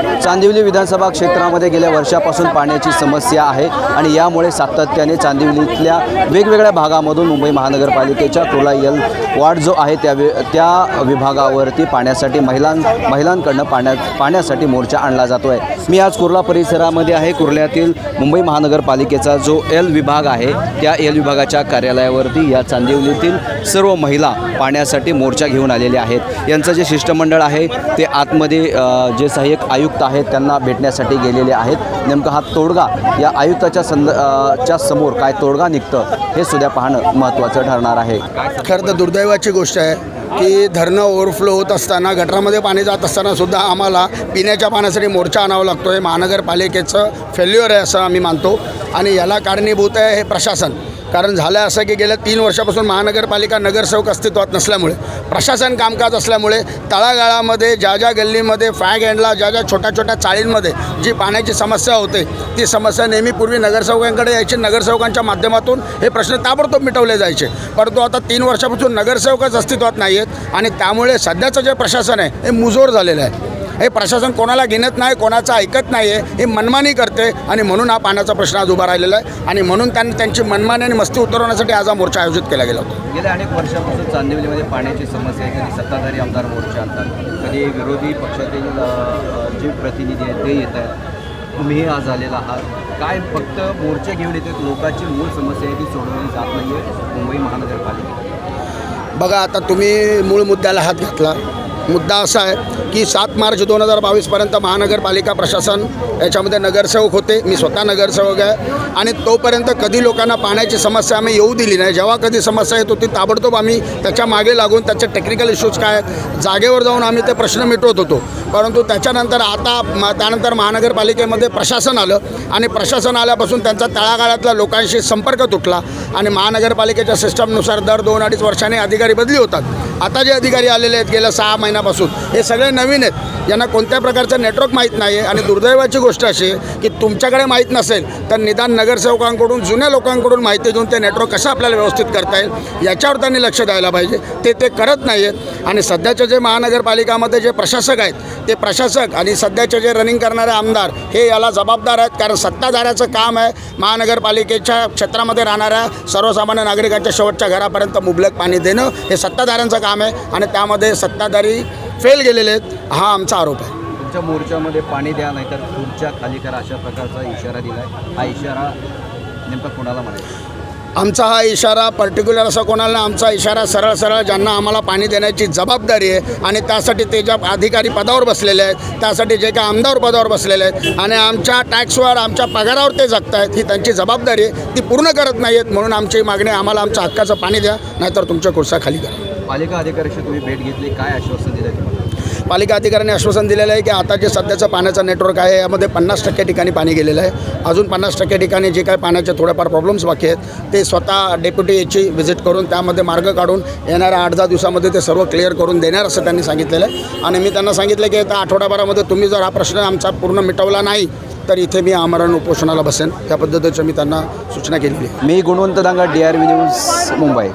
चांदिवली विधानसभा क्षेत्रामध्ये गेल्या वर्षापासून पाण्याची समस्या आहे आणि यामुळे सातत्याने चांदिवलीतल्या वेगवेगळ्या भागामधून मुंबई महानगरपालिकेच्या टोला यल वार्ड जो आहे त्या वि त्या विभागावरती पाण्यासाठी महिलां महिलांकडनं पाण्या पाण्यासाठी मोर्चा आणला जातो आहे मी आज कुर्ला परिसरामध्ये आहे. कुर्ल्यातील मुंबई महानगरपालिकेचा जो एल विभाग आहे त्या एल विभागाच्या कार्यालयावरती या चांदिवलीतील सर्व महिला पाण्यासाठी मोर्चा घेऊन आलेल्या आहेत. यांचं जे शिष्टमंडळ आहे ते आतमध्ये जे सहाय्यक आयुक्त आयुक्त आहेत त्यांना भेटण्यासाठी गेलेले आहेत. नेमका हा तोडगा या आयुक्ताच्या संद च्या समोर काय तोडगा निघतं हे सुद्धा पाहणं महत्त्वाचं ठरणार आहे. खरं तर दुर्दैवाची गोष्ट आहे की धरणं ओव्हरफ्लो होत असताना गटरामध्ये पाणी जात असताना सुद्धा आम्हाला पिण्याच्या पाण्यासाठी मोर्चा आणावा लागतो आहे महानगरपालिकेचं फेल्युअर आहे असं आम्ही मानतो. आणि याला कारणीभूत आहे हे प्रशासन. कारण झालं असं की गेल्या तीन वर्षापासून महानगरपालिका नगरसेवक अस्तित्वात नसल्यामुळे प्रशासन कामकाज असल्यामुळे तळागाळामध्ये ज्या ज्या गल्लीमध्ये फॅग हँडला ज्या ज्या छोट्या छोट्या चाळींमध्ये जी पाण्याची समस्या होते ती समस्या नेहमी पूर्वी नगरसेवकांकडे यायची. नगरसेवकांच्या माध्यमातून हे प्रश्न ताबडतोब मिटवले जायचे. परंतु आता तीन वर्षापासून नगरसेवकच अस्तित्वात नाही आहेत आणि त्यामुळे सध्याचं जे प्रशासन आहे हे मुजोर झालेलं आहे. हे प्रशासन कोणाला घेणत नाही कोणाचं ऐकत नाही आहे हे मनमानी करते आणि म्हणून हा पाण्याचा प्रश्न आज उभा राहिलेला आहे. आणि म्हणून त्यांनी त्यांची मनमानी आणि मस्ती उतरवण्यासाठी आज हा मोर्चा आयोजित केला गेला होता. गेल्या अनेक वर्षापासून चांदिवलीमध्ये पाण्याची समस्या आहे कधी सत्ताधारी आमदार मोर्चा आणतात कधी विरोधी पक्षातील जे प्रतिनिधी आहेत ते येत आहेत. तुम्हीही आज आलेला आहात. काय फक्त मोर्चे घेऊन येतात लोकांची मूळ समस्या आहे ती सोडवली जात नाही आहे मुंबई महानगरपालिकेत. बघा आता तुम्ही मूळ मुद्द्याला हात घातला. मुद्दा असा आहे की सात मार्च दोन हजार बावीसपर्यंत महानगरपालिका प्रशासन याच्यामध्ये नगरसेवक होते. मी स्वतः नगरसेवक आहे. आणि तोपर्यंत कधी लोकांना पाण्याची समस्या आम्ही येऊ दिली नाही. जेव्हा कधी समस्या येत होती ताबडतोब आम्ही त्याच्यामागे लागून त्याचे टेक्निकल इश्यूज काय आहेत जागेवर जाऊन आम्ही ते प्रश्न मिटवत होतो. परंतु त्याच्यानंतर आता म त्यानंतर महानगरपालिकेमध्ये प्रशासन आलं. आणि प्रशासन आल्यापासून त्यांचा तळागाळातल्या लोकांशी संपर्क तुटला. आणि महानगरपालिकेच्या सिस्टमनुसार दर दोन अडीच वर्षांनी अधिकारी बदली होतात. आता जे अधिकारी आलेले आहेत गेल्या सहा महिन्यापासून. हे सगळे नवीन आहेत. यांना कोणत्या प्रकारचं नेटवर्क माहीत नाही आहे आणि दुर्दैवाची गोष्ट अशी आहे की तुमच्याकडे माहीत नसेल तर निदान नगरसेवकांकडून जुन्या लोकांकडून माहिती घेऊन ते नेटवर्क कसं आपल्याला व्यवस्थित करता येईल याच्यावर त्यांनी लक्ष द्यायला पाहिजे. ते ते करत नाही आहेत आणि सध्याचे जे महानगरपालिकामध्ये जे प्रशासक आहेत ते प्रशासक आणि सध्याचे जे रनिंग करणारे आमदार हे याला जबाबदार आहेत कारण सत्ताधाऱ्याचं काम आहे महानगरपालिकेच्या क्षेत्रामध्ये राहणाऱ्या सर्वसामान्य नागरिकांच्या शेवटच्या घरापर्यंत मुबलक पाणी देणं हे सत्ताधाऱ्यांचं काम आहे. आणि त्यामध्ये सत्ताधारी फेल गेलेले आहेत हा आमचा आरोप आहे. तुमच्या मोर्चामध्ये पाणी द्या नाहीतर खुर्च्या खाली करा अशा प्रकारचा इशारा दिला आहे हा इशारा नेमका कोणाला म्हणायचा? आमचा हा इशारा पर्टिक्युलर असा कोणाला. आमचा इशारा सरळ सरळ ज्यांना आम्हाला पाणी देण्याची जबाबदारी आहे आणि त्यासाठी ते ज्या अधिकारी पदावर बसलेले आहेत त्यासाठी जे काही आमदार पदावर बसलेले आहेत आणि आमच्या टॅक्सवर आमच्या पगारावर ते जगत आहेत ही त्यांची जबाबदारी आहे. ती पूर्ण करत नाही आहेत म्हणून आमची मागणी आम्हाला आमच्या हक्काचं पाणी द्या नाहीतर तुमच्या खुर्सा खाली करा. पालिका अधिकाऱ्याशी तुम्ही भेट घेतली काय आश्वासन दिलं तुम्हाला? पालिका अधिकाऱ्यांनी आश्वासन दिलेलं आहे की आता जे सध्याचं पाण्याचं नेटवर्क आहे यामध्ये पन्नास टक्के ठिकाणी पाणी गेलेलं आहे. अजून पन्नास टक्के ठिकाणी जे काही पाण्याचे थोडेफार प्रॉब्लेम्स बाकी आहेत ते स्वतः डेप्युटी याची व्हिजिट करून त्यामध्ये मार्ग काढून येणाऱ्या आठ दहा दिवसामध्ये ते सर्व क्लिअर करून देणार असं त्यांनी सांगितलेलं आहे. आणि मी त्यांना सांगितलं की आता आठवड्याभरामध्ये तुम्ही जर हा प्रश्न आमचा पूर्ण मिटवला नाही तर इथे मी आमरण उपोषणाला बसेन. या पद्धतीचं मी त्यांना सूचना केलेली आहे. मी Gunwant Danga D R V news Mumbai.